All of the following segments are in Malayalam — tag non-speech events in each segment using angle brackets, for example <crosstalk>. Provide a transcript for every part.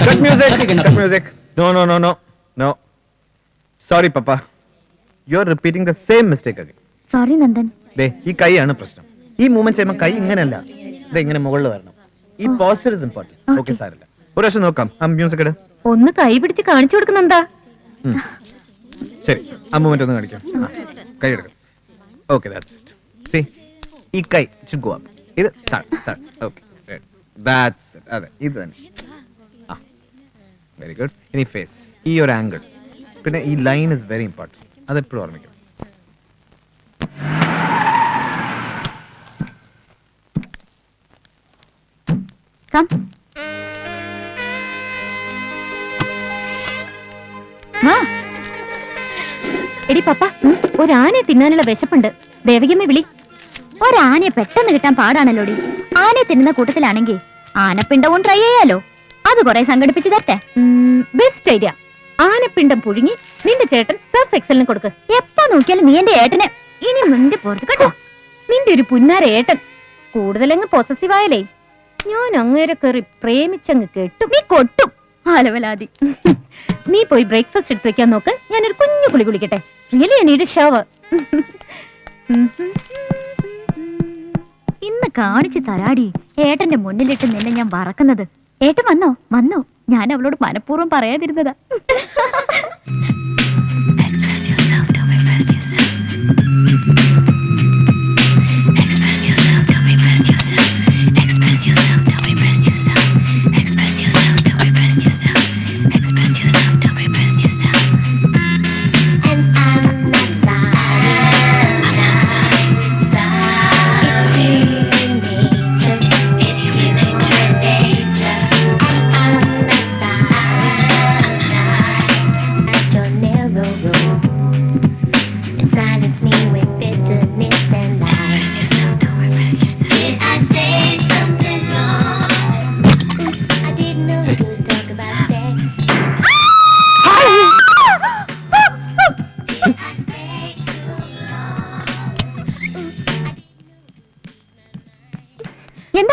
Cut music. Cut music. No, no, no, no. No. Sorry, Papa. You're repeating the same mistake again. Sorry Nandan ദേ ഈ കൈയാണ് പ്രശ്നം. ഈ മൂവ്മെന്റ് ചെയ്യുമ്പോൾ കൈ ഇങ്ങനെയല്ല. ഇത് ഇങ്ങനെ മുകളിൽ വരണം. ഈ പോസ്റ്റർ ഇസ് ഇമ്പോർട്ടന്റ് ഓക്കെ സാറില്ല ഒരു പ്രാവശ്യം നോക്കാം. ആ മ്യൂസിക് ഇട്. ഒന്ന് കൈ പിടിച്ച് കാണിച്ചു കൊടുക്കുന്നെന്താ ഉം. ശരി. ആ മൂവ്മെന്റ് ഒന്ന് കാണിക്കാം. ആ, കൈ എടുക്കാം. ഓക്കെ ദാറ്റ്സ് ഇറ്റ് സി ഈ കൈ should go up ഇത് ഓക്കെ ദാറ്റ്സ് ഇറ്റ് അതെ ഇത് തന്നെ. വെരി ഗുഡ് ഇനി ഫേസ് ഈ ഒരു ആംഗിൾ പിന്നെ ഈ ലൈൻ ഇസ് വെരി ഇമ്പോർട്ടന്റ് അതെപ്പോഴും ഓർമ്മിക്കണം. വാ. എടി പപ്പ ഒരാനയെ തിന്നാനുള്ള വിശപ്പുണ്ട്. ദേവികമ്മ വിളി. ഒരാനയെ പെട്ടെന്ന് കിട്ടാൻ പാടാണല്ലോടി. ആനയെ തിന്നുന്ന കൂട്ടത്തിലാണെങ്കിൽ ആനപ്പിണ്ടവും ട്രൈ ചെയ്യാലോ അത് കുറെ സംഘടിപ്പിച്ചു തരട്ടെ. ബെസ്റ്റ് ഐഡിയ ആനപ്പിണ്ടം പുഴുങ്ങി നിന്റെ ചേട്ടൻ സർഫ് എക്സലിന് കൊടുക്ക്. എപ്പോ നോക്കിയാലും നീ എന്റെ ഏട്ടന്. ഇനി നിന്റെ പുറത്ത് കേട്ടോ. നിന്റെ ഒരു പുന്നാര ഏട്ടൻ. കൂടുതലങ്ങ് പൊസസീവ് ആയാലേ. ഞാൻ അങ്ങേരെ കയറി പ്രേമിച്ചങ്ങ് കേട്ടു. നീ കൊട്ടും. ആലവലാതി. നീ പോയി ബ്രേക്ക്ഫാസ്റ്റ് എടുത്തു വെക്കാൻ നോക്ക്. ഞാനൊരു കുഞ്ഞു കുളി കുളിക്കട്ടെ. റിയലി എനിയുടെ ഷവർ ഇന്ന് കാണിച്ചു തരാടി. ഏട്ടന്റെ മുന്നിലിട്ട് നിന്നെ ഞാൻ വറക്കുന്നത്. ഏട്ടൻ വന്നോ? വന്നോ. ഞാൻ അവളോട് മനഃപൂർവം പറയാതിരുന്നതാ.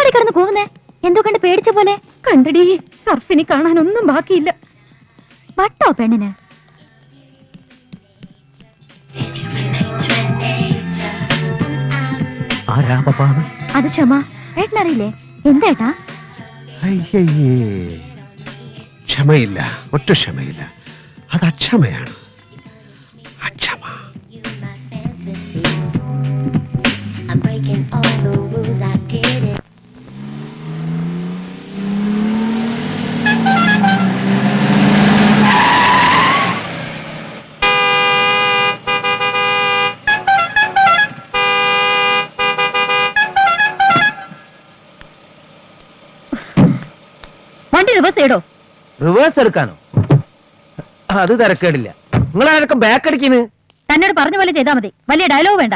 എന്താണ് കിടന്ന് കൂവുന്നേ എന്തോ കണ്ട് പേടിച്ച പോലെ. കണ്ടടി സർഫിനി കാണാനൊന്നും ബാക്കിയില്ല. വട്ടോ പെണ്ണിന്. ആരാ പപ്പാണ് അത് ക്ഷമ. ഏട്ടനറിയില്ലേ? എന്താ അയ്യയ്യേ. ക്ഷമയില്ല ഒറ്റ ക്ഷമയില്ല. അത് അക്ഷമയാണ്. റിവേഴ്സ് എടുക്കാനോ? അത് തിരക്കേടില്ല. നിങ്ങൾ ആരൊക്കെ ബാക്ക് അടിക്കുന്നു തന്നോട് പറഞ്ഞ പോലെ ചെയ്താൽ മതി. വലിയ ഡയലോഗ് വേണ്ട.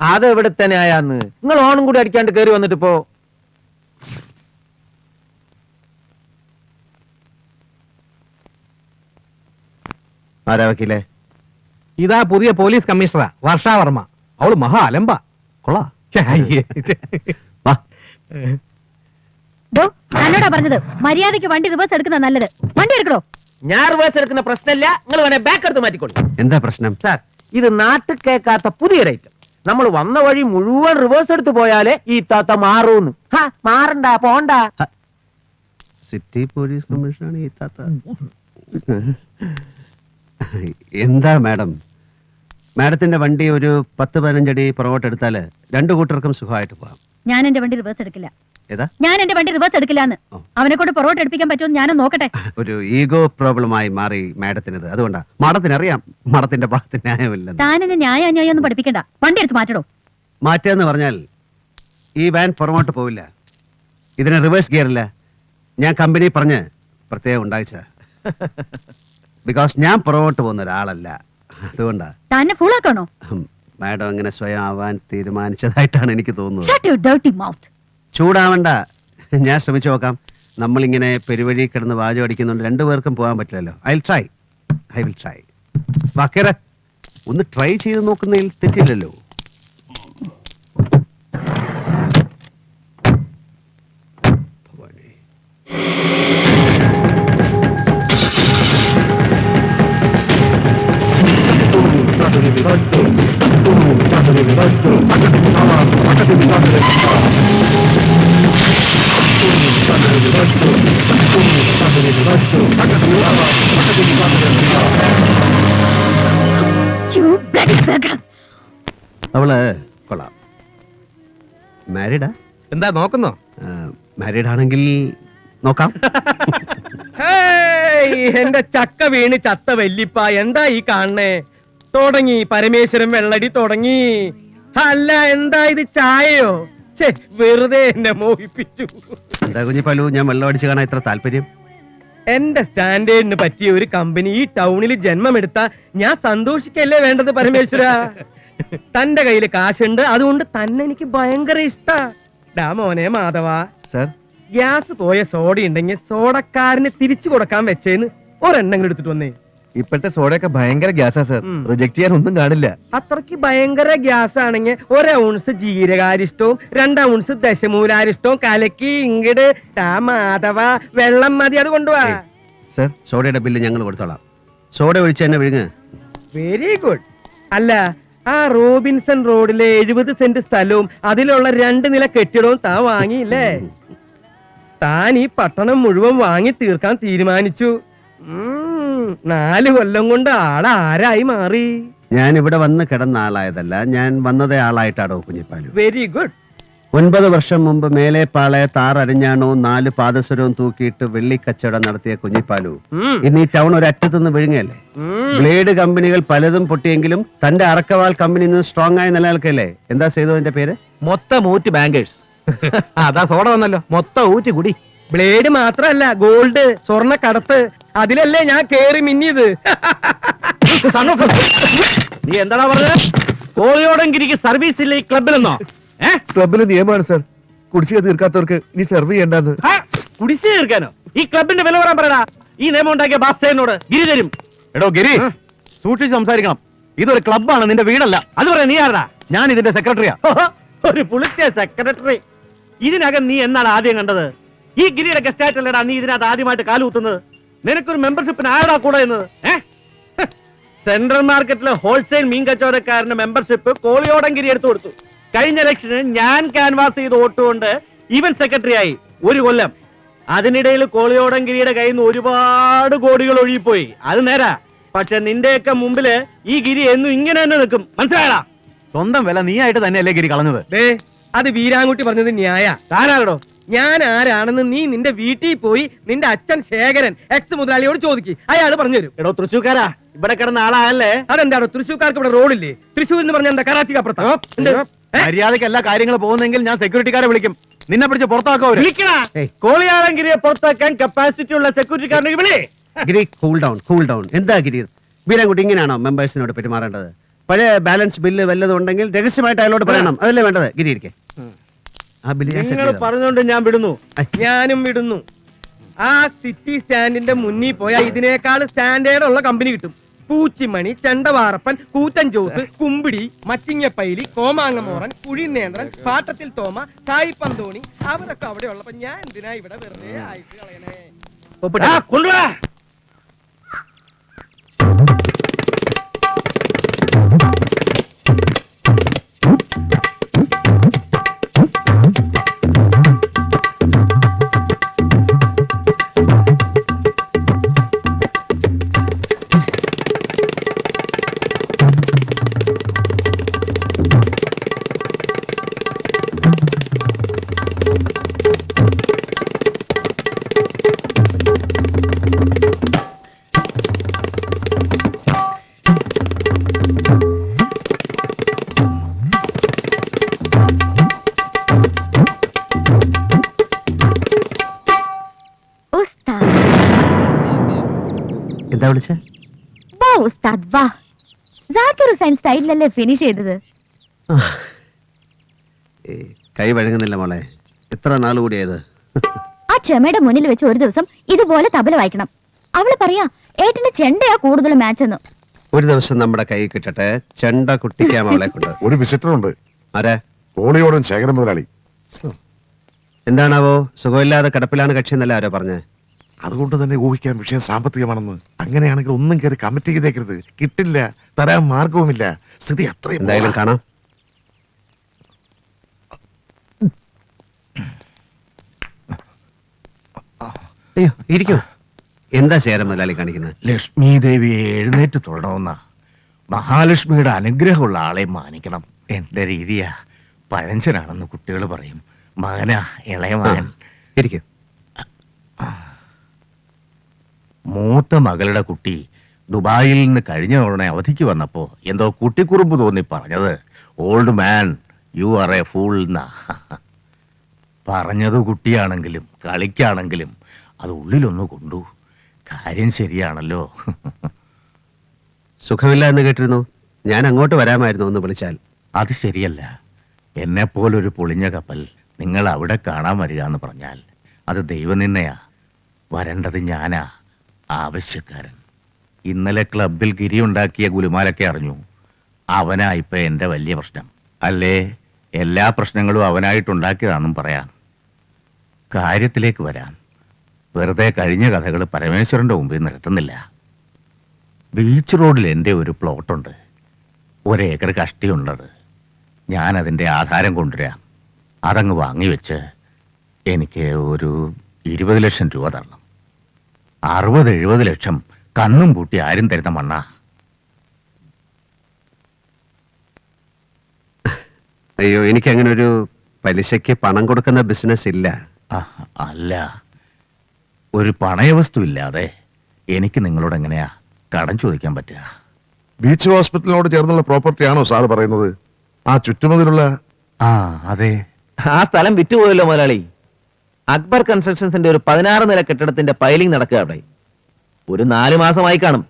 അത് എവിടെ തന്നെ ആയാന്ന്. നിങ്ങൾ ഓണം കൂടി അടിക്കാണ്ട് കയറി വന്നിട്ട് ഇപ്പോ ആരാ വക്കീലേ? ഇതാ പുതിയ പോലീസ് കമ്മീഷണറാ വർഷാവർമ്മ അവൾ മഹാ അലമ്പ. കൊള്ളാ. വാ. ഡോ തന്നോടാ പറഞ്ഞത്. മര്യാദയ്ക്ക് വണ്ടി റിവേഴ്സ് എടുക്കുന്ന നല്ലത്. വണ്ടി എടുക്കണോ? ഞാൻ റിവേഴ്സ് എടുക്കുന്ന പ്രശ്നമില്ല. നിങ്ങൾ വേണേ ബാക്ക് എടുത്ത് മാറ്റിക്കോളൂ. എന്താ പ്രശ്നം? സാർ ഇത് നാട്ടിൽ കേൾക്കാത്ത പുതിയ ഐറ്റം നമ്മൾ വന്ന വഴി മുഴുവൻ റിവേഴ്സ് എടുത്ത് പോയാലേ ഈ താത്ത മാറൂന്ന്. ഹാ, മാറണ്ട പോണ്ട. സിറ്റി പോലീസ് കമ്മീഷനാണ് ഈ താത്ത. എന്താ മാഡം? മാഡത്തിന്റെ വണ്ടി ഒരു പത്ത് പതിനഞ്ചടി പുറകോട്ട് എടുത്താൽ രണ്ടു കൂട്ടർക്കും സുഖമായിട്ട് പോകാം. ഞാൻ എന്റെ വണ്ടി റിവേഴ്സ് എടുക്കില്ല. ഏതാ? ഞാൻ എന്റെ വണ്ടി റിവേഴ്സ് എടുക്കില്ലാന്ന്. അവനെ കൊണ്ട് പുറകോട്ട് എടുപ്പിക്കാൻ പറ്റുമോ ഞാനും നോക്കട്ടെ. <laughs> ഒരു ഈഗോ പ്രോബ്ലമായി മാറി മാഡത്തിനത്. അതുകൊണ്ടാ. മഠത്തിന് അറിയാം മഠത്തിന്റെ ഭാഗത്ത് ന്യായമില്ല താൻ എന്നെ ന്യായ അന്യായം ഒന്നും പഠിപ്പിക്കണ്ട. വണ്ടി എടുത്ത് മാറ്റടോ. മാറ്റുകയെന്ന് പറഞ്ഞാൽ ഈ വാൻ പുറമോട്ട് പോവില്ല. ഇതിന് റിവേഴ്സ് ഗിയർ ഇല്ല. ഞാൻ കമ്പനി പറഞ്ഞ് പ്രത്യേകം ഉണ്ടായിച്ച. <laughs> ബിക്കോസ് ഞാൻ പുറകോട്ട് പോകുന്ന ഒരാളല്ല. അതുകൊണ്ടാ. തന്നെ ഫുൾ ഹും, മാഡം അങ്ങനെ സ്വയം ആവാൻ തീരുമാനിച്ചതായിട്ടാണ് എനിക്ക് തോന്നുന്നത്. ചൂടാവണ്ട. ഞാൻ ശ്രമിച്ചു നോക്കാം. നമ്മളിങ്ങനെ പെരുവഴി കിടന്ന് വാചം അടിക്കുന്നുണ്ട് രണ്ടുപേർക്കും പോകാൻ പറ്റില്ലല്ലോ. I will try I will try വാക്കേറെ ഒന്ന് ട്രൈ ചെയ്ത് നോക്കുന്നതിൽ തെറ്റില്ലല്ലോ. അവൾ കൊള്ളാം. മാരീഡാ എന്താ നോക്കുന്നോ? മാരീഡ് ആണെങ്കിൽ നോക്കാം. എന്റെ ചക്ക വീണ് ചത്ത വല്ലിപ്പ എന്താ ഈ കാണണേ തുടങ്ങി പരമേശ്വരൻ വെള്ളടി തുടങ്ങി. അല്ല എന്താ ഇത് ചായയോ? ഛെ, വെറുതെ എന്നെ മോഹിപ്പിച്ചു. എന്താ കുഞ്ഞി പലു ഞാൻ വെള്ളം അടിച്ചു കാണാൻ ഇത്ര താല്പര്യം? എന്റെ സ്റ്റാൻഡേർഡിന് പറ്റിയ ഒരു കമ്പനി ഈ ടൗണിൽ ജന്മമെടുത്ത ഞാൻ സന്തോഷിക്കല്ലേ വേണ്ടത് പരമേശ്വര? തന്റെ കയ്യിൽ കാശുണ്ട് അതുകൊണ്ട് തന്നെ എനിക്ക് ഭയങ്കര ഇഷ്ടാ. ഡാ മോനെ മാധവ സർ? ഗ്യാസ് പോയ സോഡ ഉണ്ടെങ്കിൽ സോഡക്കാരന് തിരിച്ചു കൊടുക്കാൻ വെച്ചേന്ന് ഒരെണ്ണം എടുത്തിട്ട് വന്നേ. ഇപ്പോഴത്തെ സോഡയൊക്കെ ഭയങ്കര ഗ്യാസാ സർ. റിജക്ട് ചെയ്യാൻ ഒന്നും കാണില്ല. അത്രയ്ക്ക് ഭയങ്കര ഗ്യാസ് ആണെങ്കിൽ ഒരൗൺസ് ജീരകാരിഷ്ടവും രണ്ട് ഔൺസ് ദശമൂലാരിഷ്ടവും കലക്കി ഇങ്ങട് താ മാധവ വെള്ളം മതി അത് കൊണ്ടുപോവാ സർ സോഡയുടെ ബില്ല് ഞങ്ങൾ കൊടുത്തോളാം. സോഡ ഒഴിച്ച് തന്നെ വിഴുങ്ങ്. വെരി ഗുഡ് അല്ല ആ റോബിൻസൺ റോഡിലെ എഴുപത് സെന്റ് സ്ഥലവും അതിലുള്ള രണ്ട് നില കെട്ടിടവും താ വാങ്ങിയില്ലേ? താൻ ഈ പട്ടണം മുഴുവൻ വാങ്ങി തീർക്കാൻ തീരുമാനിച്ചു. ഉം, നാല് കൊല്ലം കൊണ്ട് ആളാരായി മാറി. ഞാൻ ഇവിടെ വന്ന് കിടന്ന ആളായതല്ല ഞാൻ വന്നതേ ആളായിട്ടാടോ കുഞ്ഞിപ്പാലു. വെരി ഗുഡ് ഒൻപത് വർഷം മുമ്പ് മേലേപ്പാളെ താറരിഞ്ഞാണോ നാല് പാദസരവും തൂക്കിയിട്ട് വെള്ളിക്കച്ചവടം നടത്തിയ കുഞ്ഞിപ്പാലു. ഇന്ന് ഈ ടൗൺ ഒരു അറ്റത്തുനിന്ന് വിഴുങ്ങല്ലേ ബ്ലേഡ് കമ്പനികൾ പലതും പൊട്ടിയെങ്കിലും തന്റെ അറക്കവാൾ കമ്പനി ഇന്ന് സ്ട്രോങ് ആയി നിലനിൽക്കല്ലേ? എന്താ ചെയ്തു അതിന്റെ പേര്? മൊത്തം ഊറ്റ് ബാങ്കേഴ്സ് <laughs> അതാ സോഡ വന്നല്ലോ. മൊത്തം ഊറ്റ് കുടി. ബ്ലേഡ് മാത്രല്ല ഗോൾഡ് സ്വർണ കടത്ത്. അതിലല്ലേ ഞാൻ കേറി മിന്നിയത്. നീ എന്താടാ പറഞ്ഞത്? കോഴിയോടെങ്കിരിക്ക് സർവീസ് ഇല്ല ഈ ക്ലബിലെന്നോ ഏ? ക്ലബിലെ നിയമമാണ് സർ. കുടിശ്ശിക തീർക്കാത്തവർക്ക് ഇനി സെർവ് ചെയ്യണ്ടെന്ന് കുടിശ്ശിക തീർക്കാനോ? ഈ ക്ലബിന്റെ വില പറയാൻ പറയടാ. ഈ നിയമം ഉണ്ടാക്കിയ ബാസ്തേനോട് ഗിരി തരും. എടോ ഗിരി. സൂക്ഷിച്ച് സംസാരിക്കണം. ഇതൊരു ക്ലബാണ് നിന്റെ വീടല്ല. അത് പറയാ നീ ആരടാ? ഞാൻ ഇതിന്റെ സെക്രട്ടറിയാ ഒരു പുളിച്ച സെക്രട്ടറി ഇതിനകം നീ എന്നാണ് ആദ്യം കണ്ടത്? ഈ ഗിരിയുടെ ഗസ്റ്റ് അല്ലടാ നീ ഇതിനകത്ത് ആദ്യമായിട്ട് കാലുകുത്തുന്നത് നിനക്കൊരു മെമ്പർഷിപ്പിന് ആരടാ കൂടെ എന്നത് ഏ? സെൻട്രൽ മാർക്കറ്റിലെ ഹോൾസെയിൽ മീൻ കച്ചവടക്കാരന്റെ മെമ്പർഷിപ്പ് കോളിയോടങ്കിരി എടുത്തു കൊടുത്തു. കഴിഞ്ഞ ഇലക്ഷന് ഞാൻ ക്യാൻവാസ് ചെയ്ത് വോട്ടുകൊണ്ട് ഇവൻ സെക്രട്ടറി ആയി ഒരു കൊല്ലം. അതിനിടയിൽ കോളിയോടങ്കിരിയുടെ കയ്യിൽ നിന്ന് ഒരുപാട് കോടികൾ ഒഴുകിപ്പോയി. അത് നേരാ. പക്ഷെ നിന്റെയൊക്കെ മുമ്പിൽ ഈ ഗിരി എന്നും ഇങ്ങനെ തന്നെ നിൽക്കും. മനസ്സിലായടാ? സ്വന്തം വില നീ ആയിട്ട് തന്നെയല്ലേ ഗിരി കളഞ്ഞത്? ദേ അത് വീരാൻകുട്ടി പറഞ്ഞത് ന്യായ. താനാകടോ ഞാൻ ആരാണെന്ന് നീ നിന്റെ വീട്ടിൽ പോയി നിന്റെ അച്ഛൻ ശേഖരൻ എക്സ് മുതലാളിയോട് ചോദിക്ക്. അയാൾ പറഞ്ഞു തരും. എടോ തൃശ്ശൂക്കാരാ ഇവിടെ കിടന്ന ആളായല്ലേ? അതെന്താണോ തൃശ്ശൂർക്കാർക്ക് ഇവിടെ റോഡില്ലേ തൃശ്ശൂർ എന്ന് പറഞ്ഞ എന്താ കറാച്ചിക്ക് അപ്പുറത്താ. മര്യാദയ്ക്ക് എല്ലാ കാര്യങ്ങളും പോകുന്നെങ്കിൽ ഞാൻ സെക്യൂരിറ്റിക്കാരെ വിളിക്കും. നിന്നെ പിടിച്ച് പുറത്താക്കോ. കോളിയാളങ്കിരിയെ പുറത്താക്കാൻ കപ്പാസിറ്റി ഉള്ള സെക്യൂരിറ്റിക്കാരനെ വിളി Giri cool down cool down എന്താ ഗിരി? വീരൻകുട്ടി ഇങ്ങനെയാണോ മെമ്പേഴ്സിനോട് പെരുമാറേണ്ടത്? പഴയ ബാലൻസ് ബില്ല് വല്ലതും ഉണ്ടെങ്കിൽ രഹസ്യമായിട്ട് അയാളോട് പറയണം. അതല്ലേ വേണ്ടത്? ഗിരി ഇരിക്കെ. ആ ബില്ല് ഞാൻ set നിങ്ങൾ ചെയ്തോളാം. പറഞ്ഞുകൊണ്ട് ഞാൻ വിടുന്നു. ഞാനും വിടുന്നു. ആ സിറ്റി സ്റ്റാൻഡിന്റെ മുന്നിൽ പോയാൽ ഇതിനേക്കാൾ സ്റ്റാൻഡേർഡ് ഉള്ള കമ്പനി കിട്ടും. പൂച്ചിമണി ചെണ്ടവാറപ്പൻ കൂറ്റൻ ജോസ് കുമ്പിടി മച്ചിങ്ങപ്പൈലി കോമാങ്ങമോറൻ കുഴിനേന്ദ്രൻ പാട്ടത്തിൽ തോമ സായി പന്തോണി അവരൊക്കെ അവിടെ ഉള്ളപ്പോ ഞാൻ എന്തിനാ ഇവിടെ വെറുതെ ആയിട്ട് കളയണേ? കൊണ്ടുവാ! എന്താ വിളിച്ചേ? വാ ഉസ്താദ് വാ. ജാക്കിർ ഹുസൈൻ സ്റ്റൈലിലല്ലേ ഫിനിഷ് ചെയ്തത്? കൈ വഴങ്ങുന്നില്ല മോളെ. എത്ര നാൾ കൂടിയത് ആ ക്ഷമയുടെ മുന്നിൽ വെച്ച് ഒരു ദിവസം ഇതുപോലെ തബല വായിക്കണം. അവൾ പറയാ ഏട്ടന്റെ ചെണ്ടയാ കൂടുതൽ മാച്ച് എന്ന് ഒരു ദിവസം നമ്മുടെ കൈ കിട്ടട്ടെ. ചെണ്ട കുട്ടിക്കാം അവളെ കൊണ്ട്. <laughs> ഒരു വിസിറ്റർ ഉണ്ട് ആരാ? കോളിയോടും ശേഖരൻ മുതലാളി. എന്താണാവോ സുഖമില്ലാതെ കിടപ്പിലാണ് കക്ഷി എന്നല്ല ആരോ പറഞ്ഞേ? അതുകൊണ്ട് തന്നെ ഊഹിക്കാൻ വിഷയം സാമ്പത്തികമാണെന്ന്. അങ്ങനെയാണെങ്കിൽ ഒന്നും കയറി കമ്മിറ്റ് ചെയ്തേക്കരുത്. കിട്ടില്ല തരാൻ മാർഗവുമില്ല. സ്ഥിതി അത്രയും എന്തായാലും. കാണാം. അയ്യോ ഇരിക്കൂ. എന്താ ശേരം മുതലാളി കാണിക്കുന്നത്? ലക്ഷ്മി ദേവിയെ എഴുന്നേറ്റ് തൊഴണമെന്ന മഹാലക്ഷ്മിയുടെ അനുഗ്രഹമുള്ള ആളെ മാനിക്കണം. എന്റെ രീതിയാ. പഴഞ്ചനാണെന്ന് കുട്ടികൾ പറയും. മകനാ ഇളയ മകൻ. ഇരിക്കും. മൂത്ത മകളുടെ കുട്ടി ദുബായിൽ നിന്ന് കഴിഞ്ഞ തവണ അവധിക്ക് വന്നപ്പോ എന്തോ കുട്ടിക്കുറുമ്പ് തോന്നി പറഞ്ഞത്. Old man you are a fool എന്നാ പറഞ്ഞത് കുട്ടിയാണെങ്കിലും കളിക്കാണെങ്കിലും അത് ഉള്ളിലൊന്ന് കൊണ്ടു. കാര്യം ശരിയാണല്ലോ. സുഖമില്ല എന്ന് കേട്ടിരുന്നു. ഞാൻ അങ്ങോട്ട് വരാമായിരുന്നു ഒന്ന് വിളിച്ചാൽ. അത് ശരിയല്ല. എന്നെപ്പോലൊരു പൊളിഞ്ഞ കപ്പൽ നിങ്ങൾ അവിടെ കാണാൻ വരിക എന്ന് പറഞ്ഞാൽ അത് ദൈവനിന്നയാ വരേണ്ടത് ഞാനാ. ആവശ്യക്കാരൻ. ഇന്നലെ ക്ലബിൽ ഗിരി ഉണ്ടാക്കിയ ഗുലുമാലൊക്കെ അറിഞ്ഞു. അവനാ ഇപ്പൊ എന്റെ വലിയ പ്രശ്നം. അല്ലേ? എല്ലാ പ്രശ്നങ്ങളും അവനായിട്ടുണ്ടാക്കിയതാണെന്നും പറയാം. കാര്യത്തിലേക്ക് വരാം. വെറുതെ കഴിഞ്ഞ കഥകൾ പരമേശ്വരന്റെ മുമ്പിൽ നിർത്തുന്നില്ല ബീച്ച് റോഡിൽ എന്റെ ഒരു പ്ലോട്ടുണ്ട്. ഒരേക്കർ കഷ്ടിയുള്ളത്. ഞാൻ അതിന്റെ ആധാരം കൊണ്ടുവരാം. അതങ്ങ് വാങ്ങിവെച്ച് എനിക്ക് ഒരു ഇരുപത് ലക്ഷം രൂപ തരണം. അറുപത് എഴുപത് ലക്ഷം കണ്ണും പൂട്ടി ആരും തരുന്ന മണ്ണ. അയ്യോ എനിക്ക് അങ്ങനെ ഒരു പലിശയ്ക്ക് പണം കൊടുക്കുന്ന ബിസിനസ് ഇല്ല. അല്ല. ഒരു പണയവസ്തു ഇല്ലാതെ എനിക്ക് നിങ്ങളോട് എങ്ങനെയാ കടം ചോദിക്കാൻ പറ്റുക? ബീച്ച് ഹോസ്പിറ്റലിനോട് ചേർന്നുള്ള പ്രോപ്പർട്ടി ആണോ സാർ പറയുന്നത്? ആ ചുറ്റുമതിലുള്ള ആ അതെ. ആ സ്ഥലം വിറ്റുപോയല്ലോ മുതലാളി. അക്ബർ കൺസ്ട്രക്ഷൻസിന്റെ ഒരു പതിനാറ് നില കെട്ടിടത്തിന്റെ പൈലിംഗ് നടക്കുക അവിടെ. ഒരു നാല് മാസമായി കാണും.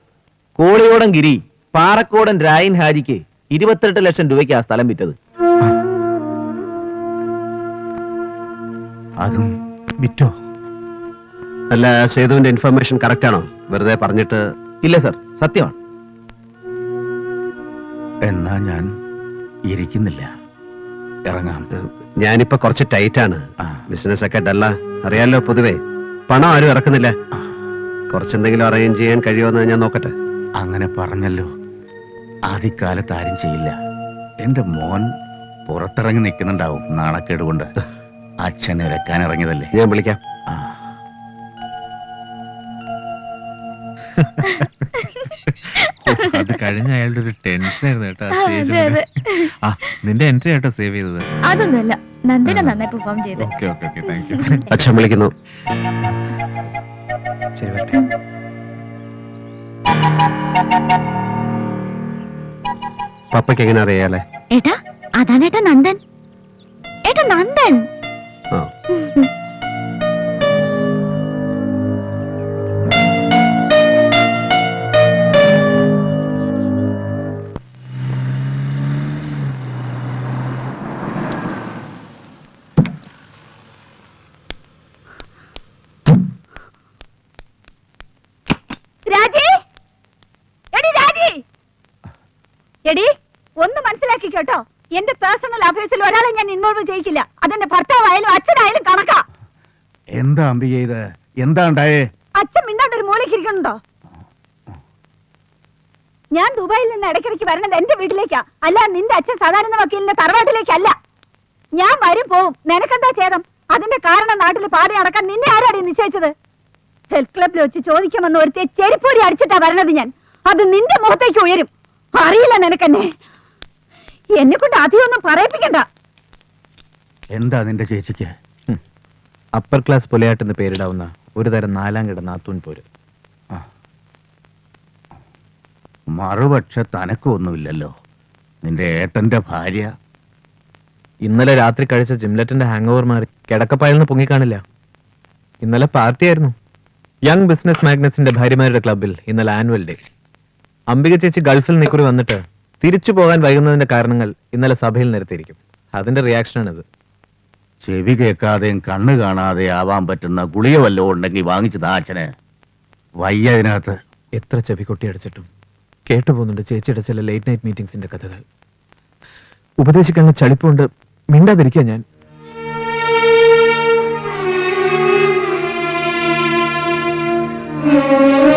കോളിയോടൻ ഗിരി പാറക്കോടൻ രായൻ ഹാജിക്ക് ഇരുപത്തെട്ട് ലക്ഷം രൂപയ്ക്ക് ആ സ്ഥലം വിറ്റത്. അതും വിറ്റോ? അല്ല സേതുവിന്റെ ഇൻഫർമേഷൻ കറക്റ്റ് ആണോ? വെറുതെ പറഞ്ഞിട്ട് ഇല്ല സർ. സത്യമാണ്. എന്നാ ഞാൻ ഇരിക്കുന്നില്ല. ഇറങ്ങാം. ഞാനിപ്പോ കുറച്ച് ടൈറ്റ് ആണ്. ബിസിനസ് ഒക്കെ ഡല്ല അറിയാലോ പൊതുവേ പണം ആരും ഇറക്കുന്നില്ല. കുറച്ചെന്തെങ്കിലും അറേഞ്ച് ചെയ്യാൻ കഴിയുമെന്ന് ഞാൻ നോക്കട്ടെ. അങ്ങനെ പറഞ്ഞല്ലോ. ആദ്യകാലത്ത് ആരും ചെയ്യില്ല. എന്റെ മോൻ പുറത്തിറങ്ങി നിൽക്കുന്നുണ്ടാവും നാണക്കേട് കൊണ്ട്. അച്ഛൻ ഇറക്കാൻ ഇറങ്ങിയതല്ലേ? ഞാൻ വിളിക്കാം. അത് കഴിഞ്ഞ അയാളുടെ ഒരു ടെൻഷൻ ആയിരുന്നു കേട്ടോ നിന്റെ എൻട്രി ആട്ടോ സേവ് ചെയ്തത്. അതൊന്നുമല്ല. നന്ദിന നന്നായി പെർഫോം ചെയ്ത്. Okay okay okay thank you അച്ഛൻ വിളിക്കുന്നു. ശരി വരട്ടെ പപ്പയ്ക്ക് എങ്ങനെ അറിയാലേ ഏട്ടാ അതാണ് ഏട്ടാ നന്ദൻ. ഏട്ടാ നന്ദൻ. അഫയേഴ്സിൽ ഒരാളെ ഞാൻ ഇൻവോൾവ് ചെയ്യിക്കില്ല. അതെന്റെ ഭർത്താവായാലും അച്ഛനായാലും കണക്കാ. എന്താ അമ്പി ഇത് എന്താ ഉണ്ടായേ? അച്ഛൻ മിണ്ടാണ്ട് ഒരു മൂലയ്ക്ക് ഇരിക്കണുണ്ടോ ഞാൻ ദുബായിൽ നിന്ന് ഇടയ്ക്കിടയ്ക്ക് വരണത് എന്റെ വീട്ടിലേക്കാ. അല്ല നിന്റെ അച്ഛൻ സാധാരണ വക്കീലിന്റെ തറവാട്ടിലേക്കല്ല. ഞാൻ വരും പോവും. നിനക്കെന്താ ഛേദം? അതിന്റെ കാരണം നാട്ടിൽ പാടി അടക്കാൻ നിന്നെ ആരാടി നിശ്ചയിച്ചത്? ഹെൽത്ത് ക്ലബിൽ വെച്ച് ചോദിക്കാമെന്ന് ഒരുത്തിയെ ചെരിപ്പൊടി അടിച്ചിട്ടാ വരണത് ഞാൻ. അത് നിന്റെ മുഖത്തേക്ക് ഉയരും. അറിയില്ല നിനക്കെന്നെ. എന്നെ കൊണ്ട് അധികമൊന്നും പറയിപ്പിക്കണ്ട. എന്താ നിന്റെ ചേച്ചിക്ക്? അപ്പർ ക്ലാസ് പുലയാട്ടെന്ന് പേരിടാവുന്ന ഒരു തരം നാലാം കിട നാത്തൂൻ പോര്. മറുപക്ഷ തനക്കൊന്നുമില്ലല്ലോ നിന്റെ ഏട്ടന്റെ ഭാര്യ. ഇന്നലെ രാത്രി കഴിച്ച ജിംലറ്റിന്റെ ഹാങ് ഓവർ മാറി കിടക്കപ്പായിൽ നിന്ന് പൊങ്ങിക്കാണില്ല. ഇന്നലെ പാർട്ടിയായിരുന്നു. യങ് ബിസിനസ് മാഗ്നസിന്റെ ഭാര്യമാരുടെ ക്ലബിൽ ഇന്നലെ ആനുവൽ ഡേ. അംബിക ചേച്ചി ഗൾഫിൽ നിക്കുറി വന്നിട്ട് തിരിച്ചു പോകാൻ വൈകുന്നതിന്റെ കാരണങ്ങൾ ഇന്നലെ സഭയിൽ നിരത്തിയിരിക്കും. അതിന്റെ റിയാക്ഷനാണിത് ചെവി കേൾക്കാതെയും കണ്ണ് കാണാതെ ആവാൻ പറ്റുന്ന ഗുളിക വല്ലതും ഉണ്ടെങ്കിൽ വാങ്ങിച്ചതാ അച്ഛന്. വയ്യ അതിനകത്ത് എത്ര ചെവി കൊട്ടി അടിച്ചിട്ടും കേട്ടുപോകുന്നുണ്ട് ചേച്ചിയുടെ ചില ലേറ്റ് നൈറ്റ് മീറ്റിംഗ്സിന്റെ കഥകൾ. ഉപദേശിക്കാനുള്ള ചളിപ്പുണ്ട്. മിണ്ടാതിരിക്കുക ഞാൻ? ആ